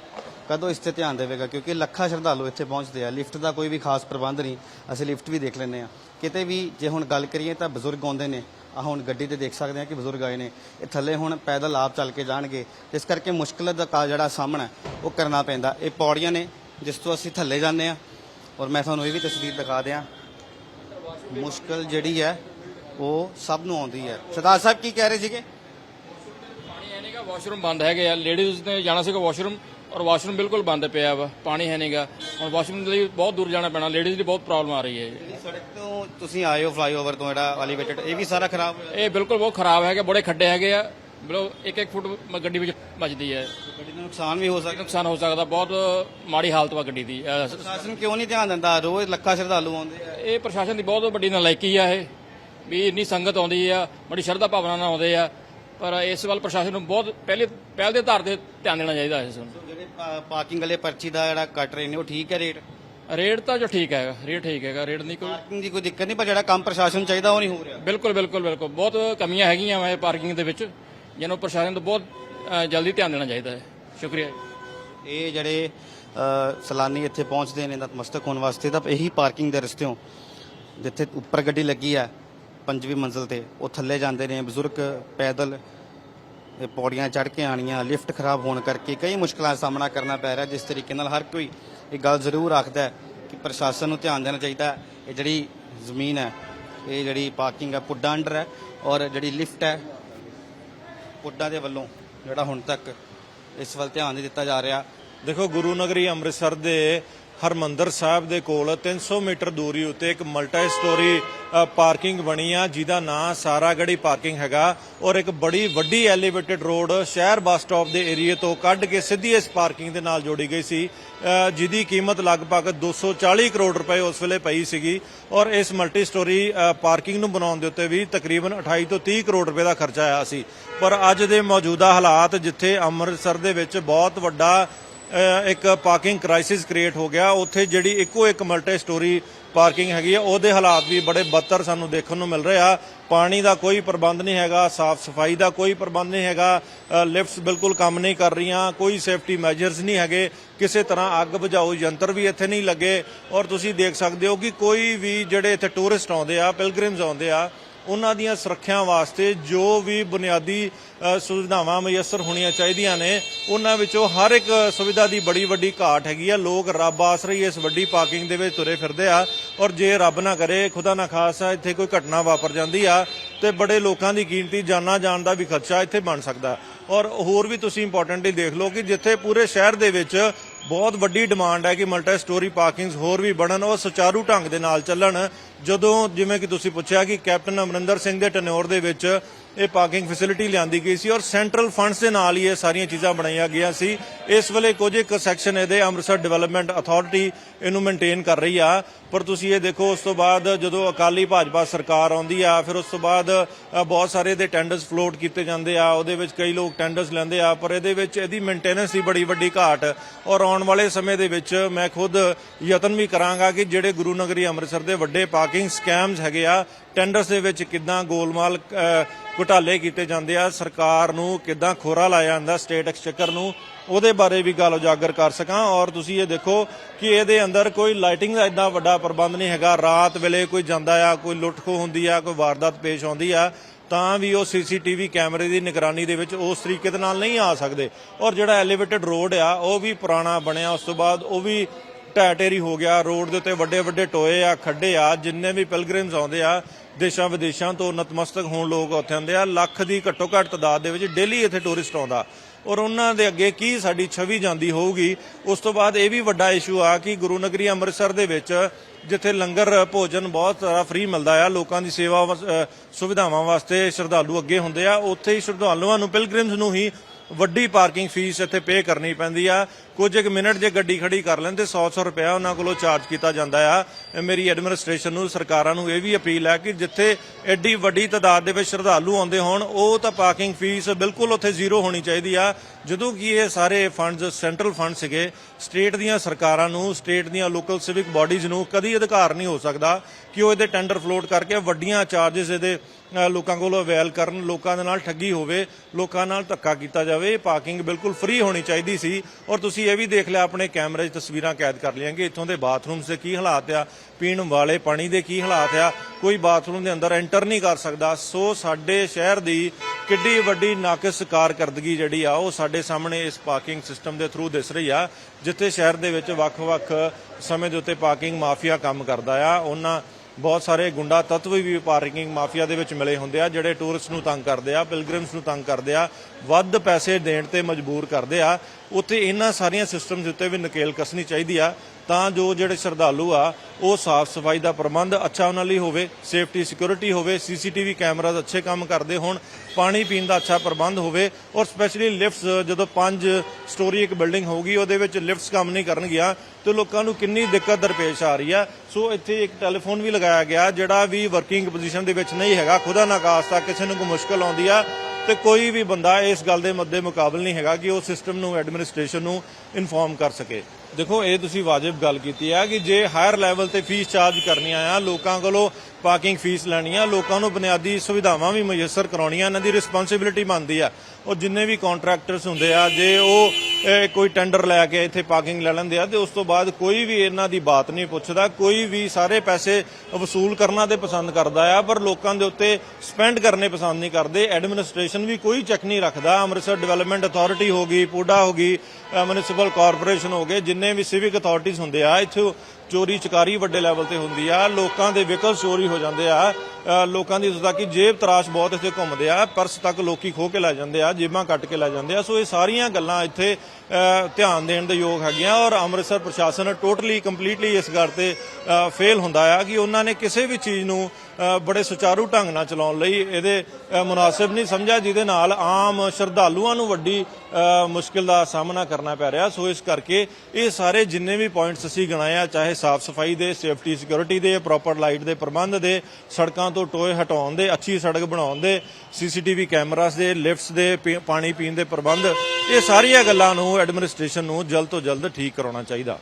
ਕਦੋਂ ਇਸ ਤੇ ਧਿਆਨ ਦੇਵੇਗਾ? ਕਿਉਂਕਿ ਲੱਖਾਂ ਸ਼ਰਧਾਲੂ ਇੱਥੇ ਪਹੁੰਚਦੇ ਆ। ਲਿਫਟ ਦਾ ਕੋਈ ਵੀ ਖਾਸ ਪ੍ਰਬੰਧ ਨਹੀਂ। ਅਸੀਂ ਲਿਫਟ ਵੀ ਦੇਖ ਲੈਂਦੇ ਆ ਕਿਤੇ ਵੀ ਜੇ ਹੁਣ ਗੱਲ ਕਰੀਏ ਤਾਂ ਬਜ਼ੁਰਗ ਆਉਂਦੇ ਨੇ। ਆ ਹੁਣ ਗੱਡੀ ਤੇ ਦੇਖ ਸਕਦੇ ਆ ਕਿ ਬਜ਼ੁਰਗ ਆਏ ਨੇ। ਇਹ ਥੱਲੇ ਹੁਣ ਪੈਦਲ ਆਪ ਚੱਲ ਕੇ ਜਾਣਗੇ। ਇਸ ਕਰਕੇ ਮੁਸ਼ਕਲ ਦਾ ਕਾ ਜਿਹੜਾ ਸਾਹਮਣਾ ਉਹ ਕਰਨਾ ਪੈਂਦਾ। ਇਹ ਪੌੜੀਆਂ ਨੇ, ਜਿਸ ਤੋਂ ਅਸੀਂ ਥੱਲੇ ਜਾਂਦੇ ਆ ਔਰ ਮੈਂ ਤੁਹਾਨੂੰ ਇਹ ਵੀ ਤਸਵੀਰ ਦਿਖਾ ਦਿਆਂ ਮੁਸ਼ਕਲ ਜਿਹੜੀ ਹੈ ਉਹ ਸਭ ਨੂੰ ਆਉਂਦੀ ਹੈ। ਸਰਦਾਰ ਸਾਹਿਬ ਕੀ ਕਹਿ ਰਹੇ ਸੀਗੇ? ਪਾਣੀ ਹੈ ਨਹੀਂਗਾ ਵਾਸ਼ਰੂਮ ਬੰਦ ਹੈਗੇ ਆ। ਲੇਡੀਜ਼ ਨੇ ਜਾਣਾ ਸੀਗਾ ਵਾਸ਼ਰੂਮ ਔਰ ਵਾਸ਼ਰੂਮ ਬਿਲਕੁਲ ਬੰਦ ਪਿਆ ਵਾ। ਪਾਣੀ ਹੈ ਨਹੀਂਗਾ ਹੁਣ ਵਾਸ਼ਰੂਮ ਦੇ ਲਈ ਬਹੁਤ ਦੂਰ ਜਾਣਾ ਪੈਣਾ। ਲੇਡੀਜ਼ ਦੀ ਬਹੁਤ ਪ੍ਰੋਬਲਮ ਆ ਰਹੀ ਹੈ ਸੜਕ ਤੋਂ ਤੁਸੀਂ ਆਏ ਹੋ ਫਲਾਈਓਵਰ ਤੋਂ ਜਿਹੜਾ ਐਲੀਵੇਟਡ ਇਹ ਵੀ ਸਾਰਾ ਖਰਾਬ ਹੋਇਆ? ਇਹ ਬਿਲਕੁਲ ਬਹੁਤ ਖਰਾਬ ਹੈਗਾ। ਬੜੇ ਖੱਡੇ ਹੈਗੇ ਆ। ਬਿਲੋ ਇੱਕ ਇੱਕ ਫੁੱਟ ਮ- ਗੱਡੀ ਵਿੱਚ ਵੱਜਦੀ ਹੈ। ਗੱਡੀ ਦਾ ਨੁਕਸਾਨ ਵੀ ਹੋ ਸਕਦਾ। ਨੁਕਸਾਨ ਹੋ ਸਕਦਾ ਬਹੁਤ ਮਾੜੀ ਹਾਲਤ ਵਾ ਗੱਡੀ ਦੀ। ਅਹ, ਪ੍ਰਸ਼ਾਸਨ ਕਿਉਂ ਨਹੀਂ ਧਿਆਨ ਦਿੰਦਾ? ਰੋਜ਼ ਲੱਖਾਂ ਸ਼ਰਧਾਲੂ ਆਉਂਦੇ ਆ। ਇਹ ਪ੍ਰਸ਼ਾਸਨ ਦੀ ਬਹੁਤ ਵੱਡੀ ਨਲਾਇਕੀ ਆ ਇਹ। ਵੀ ਇੰਨੀ ਸੰਗਤ ਆਉਂਦੀ ਆ ਬੜੀ ਸ਼ਰਧਾ ਭਾਵਨਾ ਨਾਲ ਆਉਂਦੇ ਆ। ਪਰ ਇਸ ਵੱਲ ਪ੍ਰਸ਼ਾਸਨ ਨੂੰ ਬਹੁਤ ਪਹਿਲੇ ਪਹਿਲ ਦੇ ਆਧਾਰ ਤੇ ਧਿਆਨ ਦੇਣਾ ਚਾਹੀਦਾ ਇਸ ਨੂੰ ਜਿਹੜੇ ਪਾਰਕਿੰਗ ਵਾਲੇ ਪਰਚੀ ਦਾ ਜਿਹੜਾ ਕੱਟ ਰਹੇ ਨੇ ਉਹ ਠੀਕ ਹੈ ਰੇਟ? ਰੇਟ ਤਾਂ ਜੋ ਠੀਕ ਹੈਗਾ ਰੇਟ ਠੀਕ ਹੈਗਾ ਰੇਟ ਨਹੀਂ ਕੋਈ ਪਾਰਕਿੰਗ ਦੀ ਕੋਈ ਦਿੱਕਤ ਨਹੀਂ ਪਰ ਜਿਹੜਾ ਕੰਮ ਪ੍ਰਸ਼ਾਸਨ ਨੂੰ ਚਾਹੀਦਾ ਉਹ ਨਹੀਂ ਹੋ ਰਿਹਾ। ਬਿਲਕੁਲ ਬਿਲਕੁਲ ਬਿਲਕੁਲ। ਬਹੁਤ ਕਮੀਆਂ ਹੈਗੀਆਂ ਵਾ ਪਾਰਕਿੰਗ ਦੇ ਵਿੱਚ। ਜਿਹਨੂੰ ਪ੍ਰਸ਼ਾਸਨ ਤੋਂ ਬਹੁਤ ਅ, ਜਲਦੀ ਧਿਆਨ ਦੇਣਾ ਚਾਹੀਦਾ ਹੈ ਸ਼ੁਕਰੀਆ ਜੀ ਇਹ ਜਿਹੜੇ ਅ, ਸੈਲਾਨੀ ਇੱਥੇ ਪਹੁੰਚਦੇ ਨੇ ਨਤਮਸਤਕ ਹੋਣ ਵਾਸਤੇ ਤਾਂ ਇਹੀ ਪਾਰਕਿੰਗ ਦੇ ਰਸਤਿਓਂ ਜਿੱਥੇ ਉੱਪਰ ਗੱਡੀ ਲੱਗੀ ਹੈ ਪੰਜਵੀਂ ਮੰਜ਼ਲ ਤੇ ਉਹ ਥੱਲੇ ਜਾਂਦੇ ਨੇ ਬਜ਼ੁਰਗ ਪੈਦਲ ਇਹ ਪੌੜੀਆਂ ਚੜ੍ਹ ਕੇ ਆਣੀਆਂ ਲਿਫਟ ਖਰਾਬ ਹੋਣ ਕਰਕੇ ਕਈ ਮੁਸ਼ਕਲਾਂ ਦਾ ਸਾਹਮਣਾ ਕਰਨਾ ਪੈ ਰਿਹਾ ਜਿਸ ਤਰੀਕੇ ਨਾਲ ਹਰ ਕੋਈ ਇਹ ਗੱਲ ਜ਼ਰੂਰ ਆਖਦਾ ਹੈ ਕਿ ਪ੍ਰਸ਼ਾਸਨ ਨੂੰ ਧਿਆਨ ਦੇਣਾ ਚਾਹੀਦਾ ਹੈ। ਇਹ ਜਿਹੜੀ ਜ਼ਮੀਨ ਹੈ ਇਹ ਜਿਹੜੀ ਪਾਰਕਿੰਗ ਹੈ ਪੁੱਡਾ ਅੰਡਰ ਹੈ ਔਰ ਜਿਹੜੀ ਲਿਫਟ ਹੈ ਪੁੱਡਾ ਦੇ ਵੱਲੋਂ, ਜਿਹੜਾ ਹੁਣ ਤੱਕ ਇਸ ਵੱਲ ਧਿਆਨ ਨਹੀਂ ਦਿੱਤਾ ਜਾ ਰਿਹਾ। ਦੇਖੋ, ਗੁਰੂ ਨਗਰੀ ਅੰਮ੍ਰਿਤਸਰ ਦੇ ਹਰਮੰਦਰ ਸਾਹਿਬ ਦੇ ਕੋਲ 300 ਮੀਟਰ ਦੂਰੀ ਉੱਤੇ ਇੱਕ ਮਲਟੀ ਸਟੋਰੀ ਪਾਰਕਿੰਗ ਬਣੀ ਆ, ਜਿਹਦਾ ਨਾਂ ਸਾਰਾਗੜੀ ਪਾਰਕਿੰਗ ਹੈਗਾ ਔਰ ਇੱਕ ਬੜੀ ਵੱਡੀ ਐਲੀਵੇਟਡ ਰੋਡ ਸ਼ਹਿਰ ਬੱਸ ਸਟਾਪ ਦੇ ਏਰੀਏ ਤੋਂ ਕੱਢ ਕੇ ਸਿੱਧੀ ਇਸ ਪਾਰਕਿੰਗ ਦੇ ਨਾਲ ਜੋੜੀ ਗਈ ਸੀ ਜਿਹਦੀ ਕੀਮਤ ਲਗਭਗ 240 ਕਰੋੜ ਰੁਪਏ ਉਸ ਵੇਲੇ ਪਈ ਸੀਗੀ ਔਰ ਇਸ ਮਲਟੀ ਸਟੋਰੀ ਪਾਰਕਿੰਗ ਨੂੰ ਬਣਾਉਣ ਦੇ ਉੱਤੇ ਵੀ ਤਕਰੀਬਨ 28 ਤੋਂ 30 ਕਰੋੜ ਰੁਪਏ ਦਾ ਖਰਚਾ ਆਇਆ ਸੀ। ਪਰ ਅੱਜ ਦੇ ਮੌਜੂਦਾ ਹਾਲਾਤ ਜਿੱਥੇ ਅੰਮ੍ਰਿਤਸਰ ਦੇ ਵਿੱਚ ਬਹੁਤ ਵੱਡਾ ਇੱਕ ਪਾਰਕਿੰਗ ਕ੍ਰਾਈਸਿਸ ਕ੍ਰੀਏਟ ਹੋ ਗਿਆ। ਉੱਥੇ ਜਿਹੜੀ ਇੱਕੋ ਇੱਕ ਮਲਟੀ ਸਟੋਰੀ ਪਾਰਕਿੰਗ ਹੈਗੀ ਆ, ਉਹਦੇ ਹਾਲਾਤ ਵੀ ਬੜੇ ਬੱਤਰ ਸਾਨੂੰ ਦੇਖਣ ਨੂੰ ਮਿਲ ਰਹੇ ਆ। ਪਾਣੀ ਦਾ ਕੋਈ ਪ੍ਰਬੰਧ ਨਹੀਂ ਹੈਗਾ, ਸਾਫ਼ ਸਫ਼ਾਈ ਦਾ ਕੋਈ ਪ੍ਰਬੰਧ ਨਹੀਂ ਹੈਗਾ। ਲਿਫਟਸ ਬਿਲਕੁਲ ਕੰਮ ਨਹੀਂ ਕਰ ਰਹੀਆਂ, ਕੋਈ ਸੇਫਟੀ ਮੈਜਰਸ ਨਹੀਂ ਹੈਗੇ। ਕਿਸੇ ਤਰ੍ਹਾਂ ਅੱਗ ਬੁਝਾਊ ਯੰਤਰ ਵੀ ਇੱਥੇ ਨਹੀਂ ਲੱਗੇ। ਔਰ ਤੁਸੀਂ ਦੇਖ ਸਕਦੇ ਹੋ ਕਿ ਕੋਈ ਵੀ ਜਿਹੜੇ ਇੱਥੇ ਟੂਰਿਸਟ ਆਉਂਦੇ ਆ ਪਿਲਗ੍ਰਿਮਸ ਆਉਂਦੇ ਆ ਉਹਨਾਂ ਦੀਆਂ ਸੁਰੱਖਿਆ ਵਾਸਤੇ ਜੋ ਵੀ ਬੁਨਿਆਦੀ ਸੁਵਿਧਾਵਾਂ ਮੁਯੱਸਰ ਹੋਣੀਆਂ ਚਾਹੀਦੀਆਂ ਨੇ, ਉਹਨਾਂ ਵਿੱਚੋਂ ਹਰ ਇੱਕ ਸੁਵਿਧਾ ਦੀ ਬੜੀ ਵੱਡੀ ਘਾਟ ਹੈਗੀ ਆ। ਲੋਕ ਰੱਬ ਆਸਰੇ ਹੀ ਇਸ ਵੱਡੀ ਪਾਰਕਿੰਗ ਦੇ ਵਿੱਚ ਤੁਰੇ ਫਿਰਦੇ ਆ ਔਰ ਜੇ ਰੱਬ ਨਾ ਕਰੇ, ਖੁਦਾ ਨਾ ਖਾਸਾ ਇੱਥੇ ਕੋਈ ਘਟਨਾ ਵਾਪਰ ਜਾਂਦੀ ਆ ਤੇ ਬੜੇ ਲੋਕਾਂ ਦੀ ਕੀਮਤੀ ਜਾਨਾਂ ਜਾਣ ਦਾ ਵੀ ਖਦਸ਼ਾ ਇੱਥੇ ਬਣ ਸਕਦਾ। ਔਰ ਹੋਰ ਵੀ ਤੁਸੀਂ ਇੰਪੋਰਟੈਂਟਲੀ ਦੇਖ ਲਓ ਕਿ ਜਿੱਥੇ ਪੂਰੇ ਸ਼ਹਿਰ ਦੇ ਵਿੱਚ ਬਹੁਤ ਵੱਡੀ ਡਿਮਾਂਡ ਹੈ ਕਿ ਮਲਟੀ ਸਟੋਰੀ ਪਾਰਕਿੰਗਸ ਹੋਰ ਵੀ ਬਣਨ, ਉਹ ਸੁਚਾਰੂ ਢੰਗ ਦੇ ਨਾਲ ਚੱਲਣ। ਜਦੋਂ ਜਿਵੇਂ ਕਿ ਤੁਸੀਂ ਪੁੱਛਿਆ ਕਿ ਕੈਪਟਨ ਅਮਰਿੰਦਰ ਸਿੰਘ ਦੇ ਟਨਿਓਰ ਦੇ ਵਿੱਚ ਇਹ ਪਾਰਕਿੰਗ ਫੈਸਿਲਿਟੀ ਲਿਆਂਦੀ ਗਈ ਸੀ ਔਰ ਸੈਂਟਰਲ ਫੰਡਸ ਦੇ ਨਾਲ ਹੀ ਇਹ ਸਾਰੀਆਂ ਚੀਜ਼ਾਂ ਬਣਾਈਆਂ ਗਈਆਂ ਸੀ। ਇਸ ਵੇਲੇ ਕੁਝ ਇੱਕ ਸੈਕਸ਼ਨ ਇਹਦੇ ਅੰਮ੍ਰਿਤਸਰ ਡਿਵੈਲਪਮੈਂਟ ਅਥਾਰਟੀ ਇਹਨੂੰ ਮੇਨਟੇਨ ਕਰ ਰਹੀ ਆ। ਪਰ ਤੁਸੀਂ ਇਹ ਦੇਖੋ, ਉਸ ਤੋਂ ਬਾਅਦ ਜਦੋਂ ਅਕਾਲੀ ਭਾਜਪਾ ਸਰਕਾਰ ਆਉਂਦੀ ਆ, ਫਿਰ ਉਸ ਤੋਂ ਬਾਅਦ ਬਹੁਤ ਸਾਰੇ ਦੇ ਟੈਂਡਰਸ ਫਲੋਟ ਕੀਤੇ ਜਾਂਦੇ ਆ। ਉਹਦੇ ਵਿੱਚ ਕਈ ਲੋਕ ਟੈਂਡਰਸ ਲੈਂਦੇ ਆ, ਪਰ ਇਹਦੇ ਵਿੱਚ ਇਹਦੀ ਮੇਨਟੇਨੈਂਸ ਦੀ ਬੜੀ ਵੱਡੀ ਘਾਟ। ਔਰ ਆਉਣ ਵਾਲੇ ਸਮੇਂ ਦੇ ਵਿੱਚ ਮੈਂ ਖੁਦ ਯਤਨ ਵੀ ਕਰਾਂਗਾ ਕਿ ਜਿਹੜੇ ਗੁਰੂ ਨਗਰੀ ਅੰਮ੍ਰਿਤਸਰ ਦੇ ਵੱਡੇ ਪਾਰਕਿੰਗ ਸਕੈਮਸ ਹੈਗੇ ਆ ਟੈਂਡਰਸ ਦੇ ਵਿੱਚ ਕਿੱਦਾਂ ਗੋਲਮਾਲ ਅ, ਘੁਟਾਲੇ ਕੀਤੇ ਜਾਂਦੇ ਆ ਸਰਕਾਰ ਨੂੰ ਕਿੱਦਾਂ ਖੋਰਾ ਲਾਇਆ ਜਾਂਦਾ ਸਟੇਟ ਐਕਸਚੇਕਰ ਨੂੰ ਉਹਦੇ ਬਾਰੇ ਵੀ ਗੱਲ ਉਜਾਗਰ ਕਰ ਸਕਾਂ। ਔਰ ਤੁਸੀਂ ਇਹ ਦੇਖੋ ਕਿ ਇਹਦੇ ਅੰਦਰ ਕੋਈ ਲਾਈਟਿੰਗ ਦਾ ਇੰਨਾ ਵੱਡਾ ਪ੍ਰਬੰਧ ਨਹੀਂ ਹੈਗਾ। ਰਾਤ ਵੇਲੇ ਕੋਈ ਜਾਂਦਾ ਆ ਕੋਈ ਲੁੱਟ ਖੋਹ ਹੁੰਦੀ ਆ ਕੋਈ ਵਾਰਦਾਤ ਪੇਸ਼ ਆਉਂਦੀ ਆ ਤਾਂ ਵੀ ਉਹ ਸੀਸੀਟੀਵੀ ਕੈਮਰੇ ਦੀ ਨਿਗਰਾਨੀ ਦੇ ਵਿੱਚ ਉਸ ਤਰੀਕੇ ਦੇ ਨਾਲ ਨਹੀਂ ਆ ਸਕਦੇ। ਔਰ ਜਿਹੜਾ ਐਲੀਵੇਟਡ ਰੋਡ ਆ ਉਹ ਵੀ ਪੁਰਾਣਾ ਬਣਿਆ ਉਸ ਤੋਂ ਬਾਅਦ ਉਹ ਵੀ ਢਹਿ ਢੇਰੀ ਹੋ ਗਿਆ। ਰੋਡ ਦੇ ਉੱਤੇ ਵੱਡੇ ਵੱਡੇ ਟੋਏ ਆ ਖੱਡੇ ਆ ਜਿੰਨੇ ਵੀ ਪਿਲਗ੍ਰਿਮਸ ਆਉਂਦੇ ਆ ਦੇਸ਼ਾਂ ਵਿਦੇਸ਼ਾਂ ਤੋਂ ਨਤਮਸਤਕ ਹੋਣ ਲੋਕ ਉੱਥੇ ਆਉਂਦੇ ਆ। ਲੱਖ ਦੀ ਘੱਟੋ ਘੱਟ ਤਾਦਾਦ ਦੇ ਵਿੱਚ ਡੇਲੀ ਇੱਥੇ ਟੂਰਿਸਟ ਆਉਂਦਾ। ਔਰ ਉਹਨਾਂ ਦੇ ਅੱਗੇ ਕੀ ਸਾਡੀ ਛਵੀ ਜਾਂਦੀ ਹੋਊਗੀ, ਉਸ ਤੋਂ ਬਾਅਦ ਇਹ ਵੀ ਵੱਡਾ ਇਸ਼ੂ ਆ ਕਿ ਗੁਰੂ ਨਗਰੀ ਅੰਮ੍ਰਿਤਸਰ ਦੇ ਵਿੱਚ ਜਿੱਥੇ ਲੰਗਰ, ਭੋਜਨ ਬਹੁਤ ਸਾਰਾ ਫ੍ਰੀ ਮਿਲਦਾ ਆ, ਲੋਕਾਂ ਦੀ ਸੇਵਾ ਵਸ- ਸੁਵਿਧਾਵਾਂ ਵਾਸਤੇ ਸ਼ਰਧਾਲੂ ਅੱਗੇ ਹੁੰਦੇ ਆ, ਉੱਥੇ ਹੀ ਸ਼ਰਧਾਲੂਆਂ ਨੂੰ ਪਿਲਗ੍ਰਿਮਸ ਨੂੰ ਹੀ ਵੱਡੀ ਪਾਰਕਿੰਗ ਫੀਸ ਇੱਥੇ ਪੇ ਕਰਨੀ ਪੈਂਦੀ ਆ। ਕੁਝ ਇੱਕ ਮਿੰਟ ਜੇ ਗੱਡੀ ਖੜੀ ਕਰ ਲੈਣ ਤੇ 100-100 ਰੁਪਇਆ ਉਹਨਾਂ ਕੋਲੋਂ ਚਾਰਜ ਕੀਤਾ ਜਾਂਦਾ ਆ। ਮੇਰੀ ਐਡਮਿਨਿਸਟ੍ਰੇਸ਼ਨ ਨੂੰ, ਸਰਕਾਰਾਂ ਨੂੰ ਇਹ ਵੀ ਅਪੀਲ ਹੈ ਕਿ ਜਿੱਥੇ ਐਡੀ ਵੱਡੀ ਤਾਦਾਦ ਦੇ ਵਿੱਚ ਸ਼ਰਧਾਲੂ ਆਉਂਦੇ ਹੋਣ, ਉਹ ਤਾਂ ਪਾਰਕਿੰਗ ਫੀਸ ਬਿਲਕੁਲ ਉੱਥੇ ਜ਼ੀਰੋ ਹੋਣੀ ਚਾਹੀਦੀ ਆ। ਜਦੋਂ ਕਿ ਇਹ ਸਾਰੇ ਫੰਡਸ ਸੈਂਟਰਲ ਫੰਡ ਸੀਗੇ ਸਟੇਟ ਦੀਆਂ ਸਰਕਾਰਾਂ ਨੂੰ ਸਟੇਟ ਦੀਆਂ ਲੋਕਲ ਸਿਵਿਕ ਬਾਡੀਜ਼ ਨੂੰ ਕਦੀ ਅਧਿਕਾਰ ਨਹੀਂ ਹੋ ਸਕਦਾ ਕਿ ਉਹ ਇਹਦੇ ਟੈਂਡਰ ਫਲੋਟ ਕਰਕੇ ਵੱਡੀਆਂ ਚਾਰजेस ਇਹਦੇ ਲੋਕਾਂ ਕੋਲ ਅਵੇਲ ਕਰਨ, ਲੋਕਾਂ ਦੇ ਨਾਲ ਠੱਗੀ ਹੋਵੇ, ਲੋਕਾਂ ਨਾਲ ਧੱਕਾ ਕੀਤਾ ਜਾਵੇ, ਇਹ ਪਾਰਕਿੰਗ ਬਿਲਕੁਲ ਫ੍ਰੀ ਹੋਣੀ ਚਾਹੀਦੀ ਸੀ। ਔਰ ਤੁਸੀਂ ਇਹ ਵੀ ਦੇਖ ਲਿਆ, ਆਪਣੇ ਕੈਮਰੇ 'ਚ ਤਸਵੀਰਾਂ ਕੈਦ ਕਰ ਲਈਆਂ ਕਿ ਇੱਥੋਂ ਦੇ ਬਾਥਰੂਮਸ ਦੇ ਕੀ ਹਾਲਾਤ ਆ, ਪੀਣ ਵਾਲੇ ਪਾਣੀ ਦੇ ਕੀ ਹਾਲਾਤ ਆ, ਕੋਈ ਬਾਥਰੂਮ ਦੇ ਅੰਦਰ ਐਂਟਰ ਨਹੀਂ ਕਰ ਸਕਦਾ। ਸੋ ਸਾਡੇ ਸ਼ਹਿਰ ਦੀ ਕਿੱਡੀ ਵੱਡੀ ਨਾਕਸ ਕਾਰਕਰਦਗੀ ਜਿਹੜੀ ਆ, ਉਹ ਸਾਡੇ ਸਾਹਮਣੇ ਇਸ ਪਾਰਕਿੰਗ ਸਿਸਟਮ ਦੇ ਥਰੂ ਦਿਸ ਰਹੀ ਆ, ਜਿੱਥੇ ਸ਼ਹਿਰ ਦੇ ਵਿੱਚ ਵੱਖ-ਵੱਖ ਸਮੇਂ ਦੇ ਉੱਤੇ ਪਾਰਕਿੰਗ ਮਾਫੀਆ ਕੰਮ ਕਰਦਾ ਆ। ਉਹਨਾਂ ਬਹੁਤ ਸਾਰੇ ਗੁੰਡਾ ਤੱਤਵ ਵੀ ਪਾਰਕਿੰਗ ਮਾਫੀਆ ਦੇ ਵਿੱਚ ਮਿਲੇ ਹੁੰਦੇ ਆ, ਜਿਹੜੇ ਟੂਰਿਸਟ ਨੂੰ ਤੰਗ ਕਰਦੇ ਆ ਪਿਲਗ੍ਰਿਮਸ ਨੂੰ ਤੰਗ ਕਰਦੇ ਆ, ਵੱਧ ਪੈਸੇ ਦੇਣ ਤੇ ਮਜਬੂਰ ਕਰਦੇ ਆ। ਉੱਥੇ ਇਹਨਾਂ ਸਾਰੀਆਂ ਸਿਸਟਮਸ ਦੇ ਉੱਤੇ ਵੀ ਨਕੇਲ ਕੱਸਣੀ ਚਾਹੀਦੀ ਆ। ਤਾਂ ਜੋ ਜਿਹੜੇ ਸ਼ਰਧਾਲੂ ਆ, ਉਹ ਸਾਫ਼ ਸਫ਼ਾਈ ਦਾ ਪ੍ਰਬੰਧ ਅੱਛਾ ਉਹਨਾਂ ਲਈ ਹੋਵੇ ਸੇਫਟੀ ਸਿਕਿਉਰਿਟੀ ਹੋਵੇ ਸੀਸੀਟੀਵੀ ਕੈਮਰਾਜ਼ ਅੱਛੇ ਕੰਮ ਕਰਦੇ ਹੋਣ, ਪਾਣੀ ਪੀਣ ਦਾ ਅੱਛਾ ਪ੍ਰਬੰਧ ਹੋਵੇ, ਔਰ ਸਪੈਸ਼ਲੀ ਲਿਫਟਸ ਜਦੋਂ ਪੰਜ ਸਟੋਰੀ ਇੱਕ ਬਿਲਡਿੰਗ ਹੋਊਗੀ, ਉਹਦੇ ਵਿੱਚ ਲਿਫਟਸ ਕੰਮ ਨਹੀਂ ਕਰਨਗੀਆਂ, ਤੇ ਲੋਕਾਂ ਨੂੰ ਕਿੰਨੀ ਦਿੱਕਤ ਦਰਪੇਸ਼ ਆ ਰਹੀ ਆ। ਸੋ ਇੱਥੇ ਇੱਕ ਟੈਲੀਫੋਨ ਵੀ ਲਗਾਇਆ ਗਿਆ, ਜਿਹੜਾ ਵੀ ਵਰਕਿੰਗ ਪੋਜੀਸ਼ਨ ਦੇ ਵਿੱਚ ਨਹੀਂ ਹੈਗਾ, ਖੁਦਾ ਨਾ ਖਾਸਤਾ ਕਿਸੇ ਨੂੰ ਕੋਈ ਮੁਸ਼ਕਲ ਆਉਂਦੀ ਆ, ਤੇ ਕੋਈ ਵੀ ਬੰਦਾ ਇਸ ਗੱਲ ਦੇ ਮੱਦੇ ਮੁਕਾਬਲ ਨਹੀਂ ਹੈਗਾ ਕਿ ਉਹ ਸਿਸਟਮ ਨੂੰ ਐਡਮਿਨਿਸਟ੍ਰੇਸ਼ਨ ਨੂੰ ਇਨਫੋਰਮ ਕਰ ਸਕੇ। ਦੇਖੋ, ਇਹ ਤੁਸੀਂ ਵਾਜਿਬ ਗੱਲ ਕੀਤੀ ਆ ਕਿ ਜੇ ਹਾਇਰ ਲੈਵਲ ਤੇ ਫੀਸ ਚਾਰਜ ਕਰਨੀਆਂ ਆ, ਲੋਕਾਂ ਕੋਲੋਂ ਪਾਰਕਿੰਗ ਫੀਸ ਲੈਣੀ ਆ ਲੋਕਾਂ ਨੂੰ ਬੁਨਿਆਦੀ ਸੁਵਿਧਾਵਾਂ ਵੀ ਮੁਯੱਸਰ ਕਰਾਉਣੀਆਂ, ਇਹਨਾਂ ਦੀ ਰਿਸਪੌਂਸਿਬਿਲਿਟੀ ਬਣਦੀ ਆ। ਉਹ ਜਿੰਨੇ ਵੀ ਕੰਟਰੈਕਟਰਸ ਹੁੰਦੇ ਆ, ਜੇ ਉਹ ਕੋਈ ਟੈਂਡਰ ਲੈ ਕੇ ਇੱਥੇ ਪਾਰਕਿੰਗ ਲੈ ਲੈਂਦੇ ਆ, ਤੇ ਉਸ ਤੋਂ ਬਾਅਦ ਕੋਈ ਵੀ ਇਹਨਾਂ ਦੀ ਬਾਤ ਨਹੀਂ ਪੁੱਛਦਾ, ਕੋਈ ਵੀ ਸਾਰੇ ਪੈਸੇ ਵਸੂਲ ਕਰਨਾ ਤੇ ਪਸੰਦ ਕਰਦਾ ਆ, ਪਰ ਲੋਕਾਂ ਦੇ ਉੱਤੇ ਸਪੈਂਡ ਕਰਨੇ ਪਸੰਦ ਨਹੀਂ ਕਰਦੇ ਐਡਮਿਨਿਸਟ੍ਰੇਸ਼ਨ ਵੀ ਕੋਈ ਚੈੱਕ ਨਹੀਂ ਰੱਖਦਾ, ਅੰਮ੍ਰਿਤਸਰ ਡਿਵੈਲਪਮੈਂਟ ਅਥਾਰਟੀ ਹੋ ਗਈ, ਪੂਡਾ ਹੋ ਗਈ ਮਿਊਨਿਸਪਲ ਕਾਰਪੋਰੇਸ਼ਨ ਹੋ ਗਏ, ਜਿੰਨੇ ਵੀ ਸਿਵਿਕ ਅਥਾਰਟੀਆਂ ਹੁੰਦੇ ਆ, ਇੱਥੇ ਚੋਰੀ ਚਕਾਰੀ ਵੱਡੇ ਲੈਵਲ ਤੇ ਹੁੰਦੀ ਆ, ਲੋਕਾਂ ਦੇ ਵਹੀਕਲ ਚੋਰੀ ਹੋ ਜਾਂਦੇ ਆ ਲੋਕਾਂ ਦੀ ਇਸਦਾ ਕਿ ਜੇਬ ਤਰਾਸ਼ ਬਹੁਤ ਇੱਥੇ ਘੁੰਮਦੇ ਆ, ਪਰਸ ਤੱਕ ਲੋਕੀ ਖੋ ਕੇ ਲੈ ਜਾਂਦੇ ਆ, ਜੇਬਾਂ ਕੱਟ ਕੇ ਲੈ ਜਾਂਦੇ ਆ, ਸੋ ਇਹ ਸਾਰੀਆਂ ਗੱਲਾਂ ਇੱਥੇ ਧਿਆਨ ਦੇਣ ਦੇ ਯੋਗ ਹੈਗੀਆਂ ਔਰ ਅੰਮ੍ਰਿਤਸਰ ਪ੍ਰਸ਼ਾਸਨ ਟੋਟਲੀ ਕੰਪਲੀਟਲੀ ਇਸ ਗੱਲ ਤੇ ਫੇਲ ਹੁੰਦਾ ਆ ਕਿ ਉਹਨਾਂ ਨੇ ਕਿਸੇ ਵੀ ਚੀਜ਼ ਨੂੰ ਬੜੇ ਸੁਚਾਰੂ ਢੰਗ ਨਾਲ ਚਲਾਉਣ ਲਈ ਇਹਦੇ ਮੁਨਾਸਿਬ ਨਹੀਂ ਸਮਝਿਆ, ਜਿਹਦੇ ਨਾਲ ਆਮ ਸ਼ਰਧਾਲੂਆਂ ਨੂੰ ਵੱਡੀ ਮੁਸ਼ਕਿਲ ਦਾ ਸਾਹਮਣਾ ਕਰਨਾ ਪੈ ਰਿਹਾ। ਸੋ ਇਸ ਕਰਕੇ ਇਹ ਸਾਰੇ ਜਿੰਨੇ ਵੀ ਪੁਆਇੰਟਸ ਅਸੀਂ ਗਿਣਾਏ ਆ, ਚਾਹੇ ਸਾਫ਼ ਸਫ਼ਾਈ ਦੇ ਸੇਫਟੀ ਸਿਕਿਉਰਿਟੀ ਦੇ ਪ੍ਰੋਪਰ ਲਾਈਟ ਦੇ, ਪ੍ਰਬੰਧ ਦੇ, ਸੜਕਾਂ ਤੋਂ ਟੋਏ ਹਟਾਉਣ ਦੇ, ਅੱਛੀ ਸੜਕ ਬਣਾਉਣ ਦੇ ਸੀਸੀਟੀਵੀ ਕੈਮਰਾਸ ਦੇ ਲਿਫਟਸ ਦੇ, ਪੀ- ਪਾਣੀ ਪੀਣ ਦੇ ਪ੍ਰਬੰਧ, ਇਹ ਸਾਰੀਆਂ ਗੱਲਾਂ ਨੂੰ ਐਡਮਿਨਿਸਟ੍ਰੇਸ਼ਨ ਨੂੰ ਜਲਦ ਤੋਂ ਜਲਦ ਠੀਕ ਕਰਾਉਣਾ ਚਾਹੀਦਾ।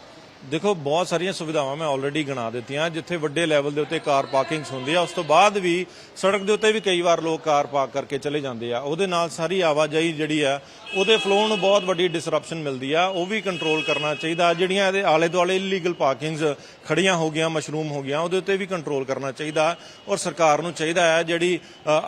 ਦੇਖੋ, ਬਹੁਤ ਸਾਰੀਆਂ ਸੁਵਿਧਾਵਾਂ ਮੈਂ ਆਲਰੇਡੀ ਗਿਣਾ ਦਿੱਤੀਆਂ, ਜਿੱਥੇ ਵੱਡੇ ਲੈਵਲ ਦੇ ਉੱਤੇ ਕਾਰ ਪਾਰਕਿੰਗਸ ਹੁੰਦੀ ਆ, ਉਸ ਤੋਂ ਬਾਅਦ ਵੀ ਸੜਕ ਦੇ ਉੱਤੇ ਵੀ ਕਈ ਵਾਰ ਲੋਕ ਕਾਰ ਪਾਰਕ ਕਰਕੇ ਚਲੇ ਜਾਂਦੇ ਆ। ਉਹਦੇ ਨਾਲ ਸਾਰੀ ਆਵਾਜਾਈ ਜਿਹੜੀ ਆ, ਉਹਦੇ ਫਲੋ ਨੂੰ ਬਹੁਤ ਵੱਡੀ ਡਿਸਰਪਸ਼ਨ ਮਿਲਦੀ ਆ। ਉਹ ਵੀ ਕੰਟਰੋਲ ਕਰਨਾ ਚਾਹੀਦਾ। ਜਿਹੜੀਆਂ ਇਹਦੇ ਆਲੇ ਦੁਆਲੇ ਇਲੀਗਲ ਪਾਰਕਿੰਗਸ ਖੜੀਆਂ ਹੋ ਗਈਆਂ ਮਸ਼ਰੂਮ ਹੋ ਗਈਆਂ, ਉਹਦੇ ਉੱਤੇ ਵੀ ਕੰਟਰੋਲ ਕਰਨਾ ਚਾਹੀਦਾ। ਔਰ ਸਰਕਾਰ ਨੂੰ ਚਾਹੀਦਾ ਹੈ ਜਿਹੜੀ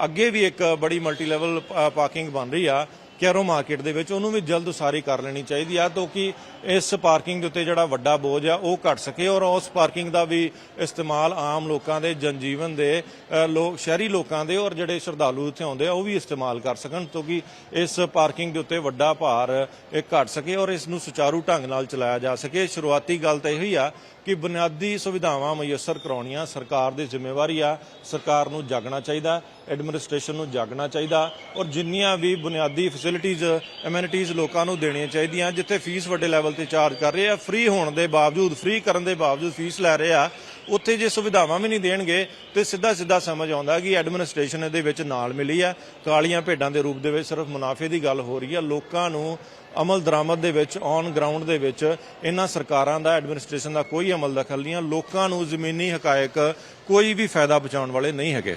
ਅੱਗੇ ਵੀ ਇੱਕ ਬੜੀ ਮਲਟੀ ਲੈਵਲ ਪਾਰਕਿੰਗ ਬਣ ਰਹੀ ਆ ਕੈਰੋ ਮਾਰਕੀਟ ਦੇ ਵਿੱਚ ਉਹਨੂੰ ਵੀ ਜਲਦ ਉਸਾਰੀ ਕਰ ਲੈਣੀ ਚਾਹੀਦੀ ਆ, ਤਾਂ ਕਿ ਇਸ ਪਾਰਕਿੰਗ ਦੇ ਉੱਤੇ ਜਿਹੜਾ ਵੱਡਾ ਬੋਝ ਆ, ਉਹ ਘਟ ਸਕੇ ਔਰ ਉਸ ਪਾਰਕਿੰਗ ਦਾ ਵੀ ਇਸਤੇਮਾਲ ਆਮ ਲੋਕਾਂ ਦੇ ਜਨਜੀਵਨ ਦੇ ਲੋਕ ਸ਼ਹਿਰੀ ਲੋਕਾਂ ਦੇ ਔਰ ਜਿਹੜੇ ਸ਼ਰਧਾਲੂ ਇੱਥੇ ਆਉਂਦੇ ਆ, ਉਹ ਵੀ ਇਸਤੇਮਾਲ ਕਰ ਸਕਣ, ਤਾਂ ਕਿ ਇਸ ਪਾਰਕਿੰਗ ਦੇ ਉੱਤੇ ਵੱਡਾ ਭਾਰ, ਇਹ ਘਟ ਸਕੇ ਔਰ ਇਸ ਨੂੰ ਸੁਚਾਰੂ ਢੰਗ ਨਾਲ ਚਲਾਇਆ ਜਾ ਸਕੇ। ਸ਼ੁਰੂਆਤੀ ਗੱਲ ਤਾਂ ਇਹੀ ਆ ਕਿ ਬੁਨਿਆਦੀ ਸੁਵਿਧਾਵਾਂ ਮੁਯੱਸਰ ਕਰਾਉਣੀਆਂ ਸਰਕਾਰ ਦੀ ਜ਼ਿੰਮੇਵਾਰੀ ਆ। ਸਰਕਾਰ ਨੂੰ ਜਾਗਣਾ ਚਾਹੀਦਾ, ਐਡਮਿਨਿਸਟ੍ਰੇਸ਼ਨ ਨੂੰ ਜਾਗਣਾ ਚਾਹੀਦਾ ਔਰ ਜਿੰਨੀਆਂ ਵੀ ਬੁਨਿਆਦੀ ਫੈਸਿਲਿਟੀਆਂ ਐਮੈਨਿਟੀਜ਼ ਲੋਕਾਂ ਨੂੰ ਦੇਣੀਆਂ ਚਾਹੀਦੀਆਂ, ਜਿੱਥੇ ਫੀਸ ਵੱਡੇ ਲੈਵਲ ਤੇ ਚਾਰਜ ਕਰ ਰਹੇ ਆ, ਫ੍ਰੀ ਹੋਣ ਦੇ ਬਾਵਜੂਦ, ਫ੍ਰੀ ਕਰਨ ਦੇ ਬਾਵਜੂਦ ਫੀਸ ਲੈ ਰਹੇ ਆ ਉੱਥੇ ਜੇ ਸੁਵਿਧਾਵਾਂ ਵੀ ਨਹੀਂ ਦੇਣਗੇ ਤੇ ਸਿੱਧਾ ਸਿੱਧਾ ਸਮਝ ਆਉਂਦਾ ਕਿ ਐਡਮਿਨਿਸਟ੍ਰੇਸ਼ਨ ਇਹਦੇ ਵਿੱਚ ਨਾਲ ਮਿਲੀ ਹੈ। ਕਾਲੀਆਂ ਭੇਡਾਂ ਦੇ ਰੂਪ ਦੇ ਵਿੱਚ ਸਿਰਫ ਮੁਨਾਫੇ ਦੀ ਗੱਲ ਹੋ ਰਹੀ ਹੈ। ਲੋਕਾਂ ਨੂੰ ਅਮਲ ਦਰਾਮਦ ਦੇ ਵਿੱਚ ਔਨ ਗਰਾਊਂਡ ਦੇ ਵਿੱਚ ਇਹਨਾਂ ਸਰਕਾਰਾਂ ਦਾ, ਐਡਮਿਨਿਸਟ੍ਰੇਸ਼ਨ ਦਾ ਕੋਈ ਅਮਲ ਦਖਲ ਨਹੀਂ ਹੈ। ਲੋਕਾਂ ਨੂੰ ਜ਼ਮੀਨੀ ਹਕਾਇਕ ਕੋਈ ਵੀ ਫਾਇਦਾ ਪਹੁੰਚਾਉਣ ਵਾਲੇ ਨਹੀਂ ਹੈਗੇ।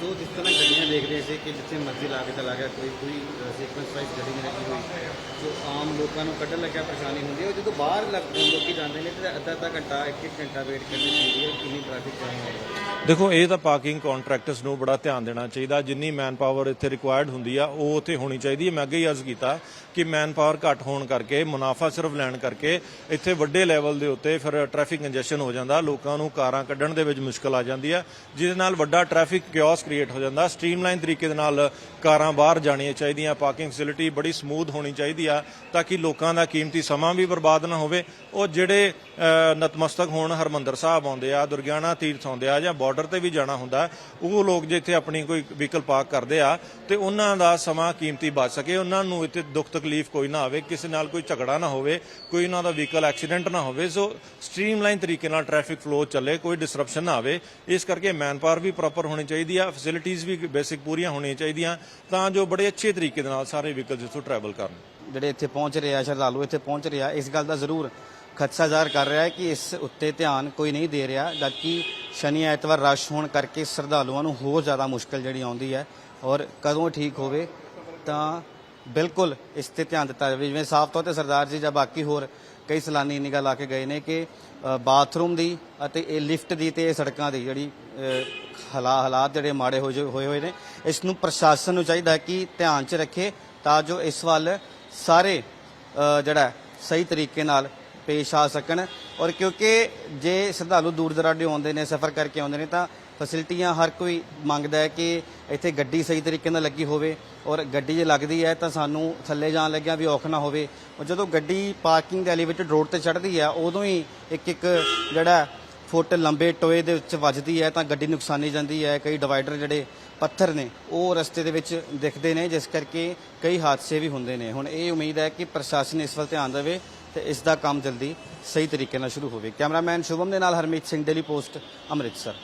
ਸੋ ਜਿਸ ਤਰ੍ਹਾਂ ਗੱਡੀਆਂ ਦੇਖਦੇ ਸੀ ਕਿ ਜਿੱਥੇ ਮਰਜ਼ੀ ਲਾ ਕੇ ਚਲਾ ਗਿਆ, ਕੋਈ ਕੋਈ ਸੀਕੁਐਂਸ ਵਾਈਜ਼ ਗੱਡੀ ਨਹੀਂ ਲੱਗੀ ਹੋਈ। ਸੋ ਆਮ ਲੋਕਾਂ ਨੂੰ ਕੱਢਣ ਲੱਗਿਆ ਪਰੇਸ਼ਾਨੀ ਹੁੰਦੀ ਹੈ ਜਦੋਂ ਬਾਹਰ ਲੱਗ- ਲੋਕੀ ਜਾਂਦੇ ਨੇ ਤੇ ਅੱਧਾ ਅੱਧਾ ਘੰਟਾ ਇੱਕ ਇੱਕ ਘੰਟਾ ਵੇਟ ਕਰਨੀ ਪੈਂਦੀ ਹੈ ਕਿੰਨੀ ਟ੍ਰੈਫਿਕ ਜਾਮ ਹੁੰਦਾ ਹੈ। ਦੇਖੋ, ਇਹ ਤਾਂ ਪਾਰਕਿੰਗ ਕੰਟਰੈਕਟਰਸ ਨੂੰ ਬੜਾ ਧਿਆਨ ਦੇਣਾ ਚਾਹੀਦਾ। ਜਿੰਨੀ ਮੈਨ ਪਾਵਰ ਇੱਥੇ ਰਿਕੁਆਇਰਡ ਹੁੰਦੀ ਆ, ਉਹ ਉੱਥੇ ਹੋਣੀ ਚਾਹੀਦੀ ਹੈ। ਮੈਂ ਅੱਗੇ ਹੀ ਅਰਜ਼ ਕੀਤਾ ਕਿ ਮੈਨ ਪਾਵਰ ਘੱਟ ਹੋਣ ਕਰਕੇ, ਮੁਨਾਫਾ ਸਿਰਫ ਲੈਣ ਕਰਕੇ ਇੱਥੇ ਵੱਡੇ ਲੈਵਲ ਦੇ ਉੱਤੇ ਫਿਰ ਟ੍ਰੈਫਿਕ ਕੰਜੈਸ਼ਨ ਹੋ ਜਾਂਦਾ। ਲੋਕਾਂ ਨੂੰ ਕਾਰਾਂ ਕੱਢਣ ਦੇ ਵਿੱਚ ਮੁਸ਼ਕਲ ਆ ਜਾਂਦੀ ਆ ਜਿਹਦੇ ਨਾਲ ਵੱਡਾ ਟ੍ਰੈਫਿਕ ਕਿਓਸ ਕ੍ਰੀਏਟ ਹੋ ਜਾਂਦਾ। ਸਟ੍ਰੀਮਲਾਈਨ ਤਰੀਕੇ ਦੇ ਨਾਲ ਕਾਰਾਂ ਬਾਹਰ ਜਾਣੀਆਂ ਚਾਹੀਦੀਆਂ। ਪਾਰਕਿੰਗ ਫੈਸਿਲਿਟੀ ਬੜੀ ਸਮੂਥ ਹੋਣੀ ਚਾਹੀਦੀ ਆ, ਤਾਂ ਕਿ ਲੋਕਾਂ ਦਾ ਕੀਮਤੀ ਸਮਾਂ ਵੀ ਬਰਬਾਦ ਨਾ ਹੋਵੇ। ਉਹ ਜਿਹੜੇ ਨਤਮਸਤਕ ਹੋਣ, ਹਰਮੰਦਰ ਸਾਹਿਬ ਆਉਂਦੇ ਆ, ਦੁਰਗਿਆਣਾ ਤੀਰਥ ਆਉਂਦੇ ਆ ਜਾਂ ਬਾਰਡਰ ਤੇ ਵੀ ਜਾਣਾ ਹੁੰਦਾ, ਉਹ ਲੋਕ ਜੇ ਇੱਥੇ ਆਪਣੀ ਕੋਈ ਵਹੀਕਲ ਪਾਰਕ ਕਰਦੇ ਆ, ਤੇ ਉਹਨਾਂ ਦਾ ਸਮਾਂ ਕੀਮਤੀ ਬਚ ਸਕੇ। ਉਹਨਾਂ ਨੂੰ ਇੱਥੇ ਦੁੱਖ ਤਕਲੀਫ ਕੋਈ ਨਾ ਆਵੇ, ਕਿਸੇ ਨਾਲ ਕੋਈ ਝਗੜਾ ਨਾ ਹੋਵੇ, ਕੋਈ ਉਹਨਾਂ ਦਾ ਵਹੀਕਲ ਐਕਸੀਡੈਂਟ ਨਾ ਹੋਵੇ। ਸੋ ਸਟ੍ਰੀਮਲਾਈਨ ਤਰੀਕੇ ਨਾਲ ਟ੍ਰੈਫਿਕ ਫਲੋ ਚੱਲੇ, ਕੋਈ ਡਿਸਰਪਸ਼ਨ ਨਾ ਆਵੇ। ਇਸ ਕਰਕੇ ਮੈਨ ਪਾਵਰ ਵੀ ਪ੍ਰੋਪਰ ਹੋਣੀ ਚਾਹੀਦੀ ਆ। ਫੈਸਿਲਿਟੀਆਂ ਵੀ ਬੇਸਿਕ ਪੂਰੀਆਂ ਹੋਣੀਆਂ ਚਾਹੀਦੀਆਂ ਤਾਂ ਜੋ ਬੜੇ ਅੱਛੇ ਤਰੀਕੇ ਦੇ ਨਾਲ ਸਾਰੇ ਵਹੀਕਲ ਇੱਥੋਂ ਟਰੈਵਲ ਕਰਨ। ਜਿਹੜੇ ਇੱਥੇ ਪਹੁੰਚ ਰਹੇ ਆ, ਸ਼ਰਧਾਲੂ ਇੱਥੇ ਪਹੁੰਚ ਰਹੇ ਆ, ਇਸ ਗੱਲ ਦਾ ਜ਼ਰੂਰ ਖਦਸ਼ਾ ਜ਼ਾਹਰ ਕਰ ਰਿਹਾ ਹੈ ਕਿ ਇਸ ਉੱਤੇ ਧਿਆਨ ਕੋਈ ਨਹੀਂ ਦੇ ਰਿਹਾ, ਜਦਕਿ ਸ਼ਨੀ ਐਤਵਾਰ ਰਸ਼ ਹੋਣ ਕਰਕੇ ਸ਼ਰਧਾਲੂਆਂ ਨੂੰ ਹੋਰ ਜ਼ਿਆਦਾ ਮੁਸ਼ਕਲ ਜਿਹੜੀ ਆਉਂਦੀ ਹੈ ਔਰ ਕਦੋਂ ਠੀਕ ਹੋਵੇ ਤਾਂ ਬਿਲਕੁਲ ਇਸ ਤੇ ਧਿਆਨ ਦਿੱਤਾ ਜਾਵੇ। ਜਿਵੇਂ ਸਾਫ਼ ਤੌਰ ਤੇ ਸਰਦਾਰ ਜੀ ਜਾਂ ਬਾਕੀ ਹੋਰ ਕਈ ਸੈਲਾਨੀ ਨਿਗਾਹ ਲਾ ਕੇ ਗਏ ਨੇ ਕਿ ਬਾਥਰੂਮ ਦੀ ਅਤੇ ਇਹ ਲਿਫਟ ਦੀ ਤੇ ਇਹ ਸੜਕਾਂ ਦੀ ਜਿਹੜੀ ਅ, ਹਾਲਾ ਹਾਲਾਤ ਜਿਹੜੇ ਮਾੜੇ ਹੋਏ ਜੋ- ਹੋਏ ਹੋਏ ਨੇ ਇਸ ਨੂੰ ਪ੍ਰਸ਼ਾਸਨ ਨੂੰ ਚਾਹੀਦਾ ਹੈ ਕਿ ਧਿਆਨ 'ਚ ਰੱਖੇ ਤਾਂ ਜੋ ਇਸ ਵੱਲ ਸਾਰੇ ਜਿਹੜਾ ਸਹੀ ਤਰੀਕੇ ਨਾਲ ਪੇਸ਼ ਆ ਸਕਣ। ਔਰ ਕਿਉਂਕਿ ਜੇ ਸ਼ਰਧਾਲੂ ਦੂਰ ਦਰਾਡੇ ਆਉਂਦੇ ਨੇ ਸਫ਼ਰ ਕਰਕੇ ਆਉਂਦੇ ਨੇ ਤਾਂ ਫੈਸਿਲਿਟੀਆਂ ਹਰ ਕੋਈ ਮੰਗਦਾ ਹੈ ਕਿ ਇੱਥੇ ਗੱਡੀ ਸਹੀ ਤਰੀਕੇ ਨਾਲ ਲੱਗੀ ਹੋਵੇ ਔਰ ਗੱਡੀ ਜੇ ਲੱਗਦੀ ਹੈ ਤਾਂ ਸਾਨੂੰ ਥੱਲੇ ਜਾਣ ਲੱਗਿਆ ਵੀ ਔਖ ਨਾ ਹੋਵੇ। ਔਰ ਜਦੋਂ ਗੱਡੀ ਪਾਰਕਿੰਗ ਦੇ ਐਲੀਵੇਟਡ ਰੋਡ ਤੇ ਚੜ੍ਹਦੀ ਹੈ, ਉਦੋਂ ਹੀ ਇੱਕ ਇੱਕ ਜਿਹੜਾ ਫੁੱਟ ਲੰਬੇ ਟੋਏ ਦੇ ਵਿੱਚ ਵੱਜਦੀ ਹੈ ਤਾਂ ਗੱਡੀ ਨੁਕਸਾਨੀ ਜਾਂਦੀ ਹੈ। ਕਈ ਡਿਵਾਈਡਰ ਜਿਹੜੇ ਪੱਥਰ ਨੇ, ਉਹ ਰਸਤੇ ਦੇ ਵਿੱਚ ਦਿਖਦੇ ਨੇ, ਜਿਸ ਕਰਕੇ ਕਈ ਹਾਦਸੇ ਵੀ ਹੁੰਦੇ ਨੇ। ਹੁਣ ਇਹ ਉਮੀਦ ਹੈ ਕਿ ਪ੍ਰਸ਼ਾਸਨ ਇਸ ਵੱਲ ਧਿਆਨ ਦੇਵੇ ਤੇ ਇਸ ਦਾ ਕੰਮ ਜਲਦੀ ਸਹੀ ਤਰੀਕੇ ਨਾਲ ਸ਼ੁਰੂ ਹੋਵੇ। ਕੈਮਰਾਮੈਨ ਸ਼ੁਭਮ ਦੇ ਨਾਲ ਹਰਮੀਤ ਸਿੰਘ ਡੇਲੀ ਪੋਸਟ ਅੰਮ੍ਰਿਤਸਰ।